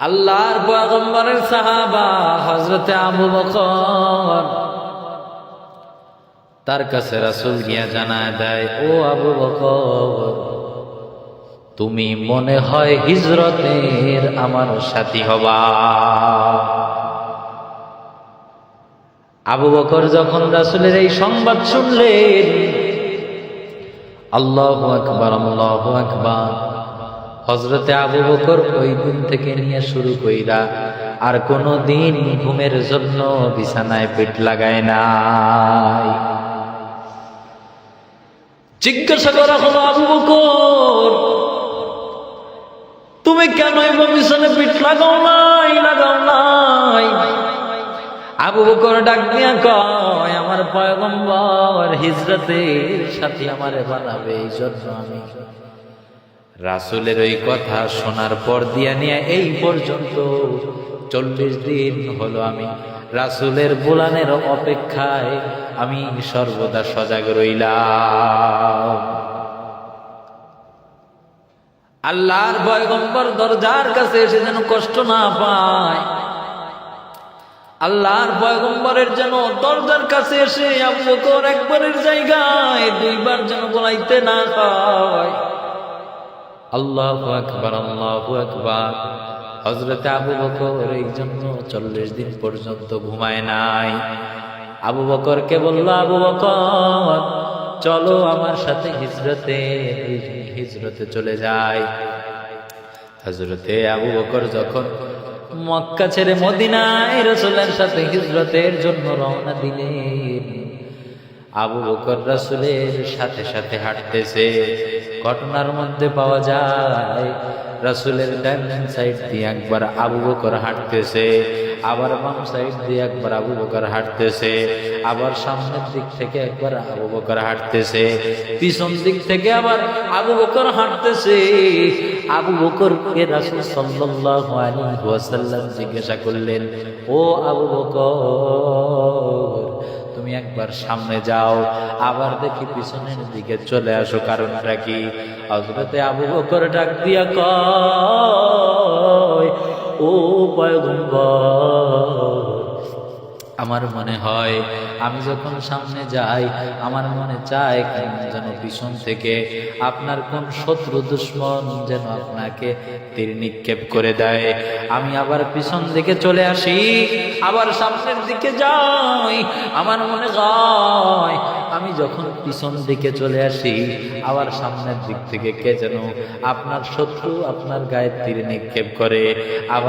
আল্লাহর পয়গম্বরের সাহাবা হজরতে আবু বকর তার কাছে রাসূল গিয়া জানায় দেয়, ও আবু বকর, তুমি মনে হয় হিজরতের আমার সাথী হবা? আবু বকর যখন রাসূলের এই সংবাদ শুনলেন, আল্লাহ আকবার আল্লাহ আকবার হজরতে আবু বকর ওই দিন থেকে নিয়ে শুরু কইরা, আর কোনো দিন ঘুমের জন্য বিছানায় পেট লাগায় না জিজ্ঞাসা করা হলো, আবু বকর, তুমি কেন বিছানায় পেট লাগাও নাই লাগাও নাই? আবু বকর ডাক দিয়া কয়, আমার পয়গম্বর হিজরতের সাথে আমারে বানাবে, এই জন্য আমি রাসুলের ওই কথা শোনার পর দিয়া নিয়ে এই পর্যন্ত চল্লিশ দিন হলো আমি রাসুলের বোলানের অপেক্ষায় আমি সর্বদা সজাগ রইলাম। আল্লাহর পয়গম্বর দরজার কাছে এসে যেন কষ্ট না পায়। আল্লাহর পয়গম্বরের যেন দরজার কাছে এসে আবু একবারের জায়গায় দুইবার যেন বলাইতে না হয়। আল্লাহ আকবার আল্লাহ আকবার। হজরতে আবু বকর এই জন্য চল্লিশ দিন পর্যন্ত ঘুমায় নাই। আবু বকরকে বলল, আবু বকর, চলো আমার সাথে হিজরতে হিজরতে চলে যায় হজরতে আবু বকর যখন মক্কা ছেড়ে মদিনায় রসুলের সাথে হিজরতের জন্য রওনা দিলেন আবু বকর রাসুলের সাথে সাথে হাঁটতেছে। ঘটনার মধ্যে পাওয়া যায়, রাসুলের ডান সাইড দিয়ে একবার আবু বকর হাঁটতেছে, আবার বাম সাইড দিয়ে একবার আবু বকর হাঁটতেছে, আবার সামনের দিক থেকে একবার আবু বকর হাঁটতেছে, পিছন দিক থেকে আবার আবু বকর হাঁটতেছে। আবু বকরকে রাসুল সাল্লাল্লাহু আলাইহি ওয়াসাল্লাম জিজ্ঞাসা করলেন, ও আবু বকর তুমি একবার সামনে যাও, আবার দেখি পিছনের দিকে চলে আসো, কারণটা কি? হজরতে আবু বকর ডাক দিয়া কয়, ও আমার মনে হয় আমি যখন সামনে যাই, আমার মনে চায় যেন পিছন থেকে আপনার কোন শত্রু দুশ্মন যেন আপনাকে তীর নিক্ষেপ করে দেয়। আমি আবার পিছন দিকে চলে আসি, আবার সামনের দিকে যাই আমার মনে হয় আমি যখন পিছন দিকে চলে আসি, আবার সামনের দিক থেকে কে যেন আপনার শত্রু আপনার গায়ে তীর নিক্ষেপ করে, আবার